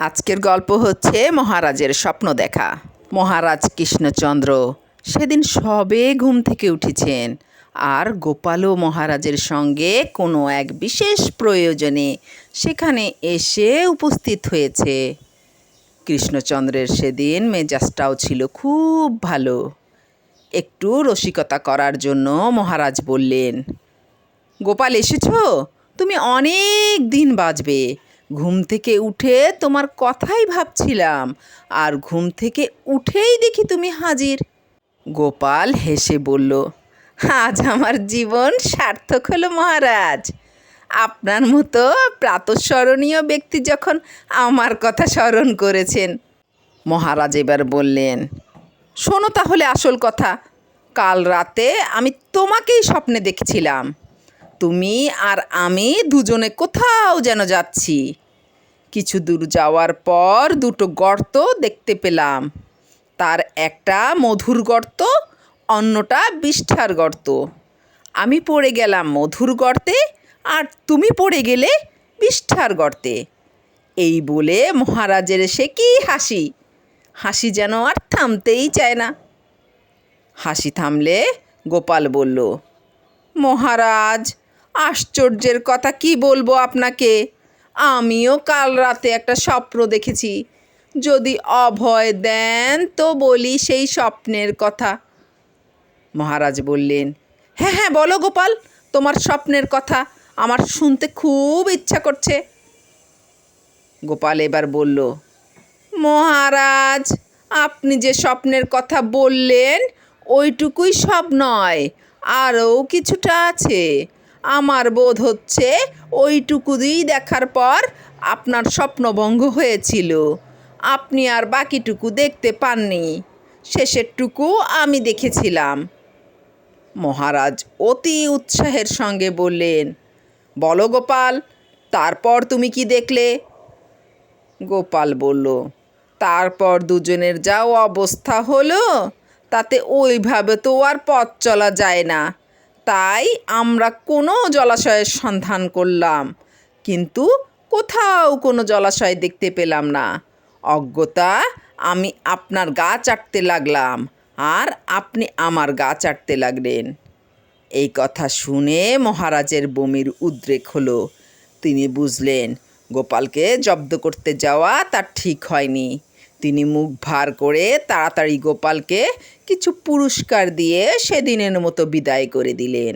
আজকের গল্প হচ্ছে মহারাজের স্বপ্ন দেখা। মহারাজ কৃষ্ণচন্দ্র সেদিন সবে ঘুম থেকে উঠেছেন আর গোপালও মহারাজের সঙ্গে কোনো এক বিশেষ প্রয়োজনে সেখানে এসে উপস্থিত হয়েছে। কৃষ্ণচন্দ্রের সেদিন মেজাজটাও ছিল খুব ভালো। একটু রসিকতা করার জন্য মহারাজ বললেন, গোপাল এসেছ? তুমি অনেক দিন বাঁচবে ঘুম থেকে উঠে তোমার কথাই ভাবছিলাম, আর ঘুম থেকে উঠেই দেখি তুমি হাজির। গোপাল হেসে বলল, আজ আমার জীবন সার্থক হলো মহারাজ। আপনার মতো প্রাতঃস্মরণীয় ব্যক্তি যখন আমার কথা স্মরণ করেছেন। মহারাজ এবার বললেন, শোনো তাহলে আসল কথা, কাল রাতে আমি তোমাকেই স্বপ্নে দেখেছিলাম। তুমি আর আমি দুজনে কোথাও যেন যাচ্ছি। কিছু দূর যাওয়ার পর দুটো গর্ত দেখতে পেলাম। তার একটা মধুর গর্ত, অন্যটা বিষ্ঠার গর্ত। আমি পড়ে গেলাম মধুর গর্তে আর তুমি পড়ে গেলে বিষ্ঠার গর্তে। এই বলে মহারাজের সে কি হাসি? হাসি যেন আর থামতেই চায় না। হাসি থামলে গোপাল বলল, মহারাজ আশ্চর্যের কথা কি বলব আপনাকে? আমিও কাল রাতে একটা স্বপ্ন দেখেছি। যদি অভয় দেন তো বলি সেই স্বপ্নের কথা। মহারাজ বললেন হ্যাঁ হ্যাঁ বলো গোপাল, তোমার স্বপ্নের কথা। আমার শুনতে খুব ইচ্ছা করছে। গোপাল এবার বলল, মহারাজ, আপনি যে স্বপ্নের কথা বললেন, ওইটুকুই সব নয়, আরও কিছুটা আছে। আমার বোধ হচ্ছে ওইটুকু ওইটুকুই দেখার পর আপনার স্বপ্নভঙ্গ হয়েছিল। আপনি আর বাকিটুকু দেখতে পাননি। শেষেরটুকু আমি দেখেছিলাম। মহারাজ অতি উৎসাহের সঙ্গে বললেন, বলো গোপাল, তারপর তুমি কি দেখলে? গোপাল বলল, তারপর দুজনের যাও অবস্থা হলো, তাতে ওইভাবে তো আর পথ চলা যায় না। তাই আমরা কোনো জলাশয়ের সন্ধান করলাম, কিন্তু কোথাও কোনো জলাশয় দেখতে পেলাম না। অজ্ঞতা, আমি আপনার গা চাটতে লাগলাম, আর আপনি আমার গা চাটতে লাগলেন। এই কথা শুনে মহারাজের বমির উদ্রেক হলো। তিনি বুঝলেন, গোপালকে জব্দ করতে যাওয়া তার ঠিক হয়নি। তিনি মুখ ভার করে তাড়াতাড়ি গোপালকে কিছু পুরস্কার দিয়ে সেদিনের মতো বিদায় করে দিলেন।